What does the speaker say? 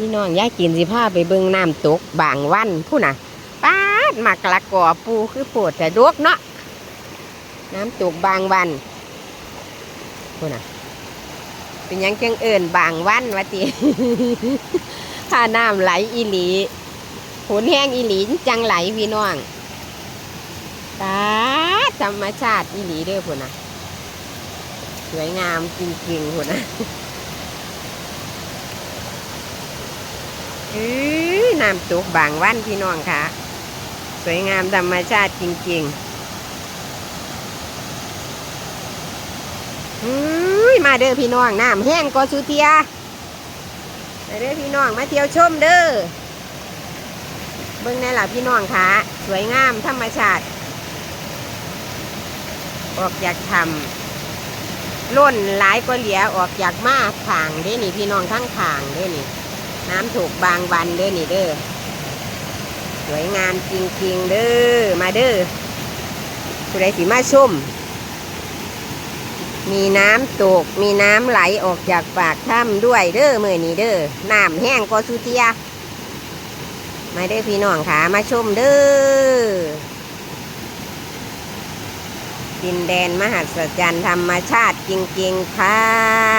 พี่น้องยายกินสิพาไปเบิ่งน้ำตกบางวันผู้น่ะป้าดมักละกอปูคือปวดแต่ดวกเนาะน้ำตกบางวันผู้น่ะ เป็นยังเจังเอิญบางวันวะติถ้าน้ำไหลอีหลีฝนแห้งอีหลีจังไหลพี่น้องตาธรรมชาติอีหลีเด้อพุ่นน่ะ สวยงามจริงๆพุ่นน่ะ อื้อน้ำตกบางวันพี่น้องค่ะ สวยงามธรรมชาติจริงๆอุ้ยมาเด้อพี่น้องน้ำแห้งก็สุเทียมาเด้อพี่น้องมาเที่ยวชมเด้อเบิ่งในหล่ะพี่น้องค่ะสวยงามธรรมชาติ ออกอยากทำล้นหลายก็เหลียออกอยากมาขางเด้นี่พี่น้องทั้งขางเด้นี่ น้ำถูกบางวันเด้อนี่เด้อสวยงามจริงๆเด้อมาเด้อผู้ใดสิมาชุ่ม มีน้ำตก มีน้ำไหลออกจากปากถ้ำด้วยเด้อมื่อนี้เด้อน้ำแห้งก็สุเทียมาเด้อพี่น้องค่ะมาชุ่มเด้อดินแดนมหัศจรรย์ธรรมชาติจริงๆค่ะ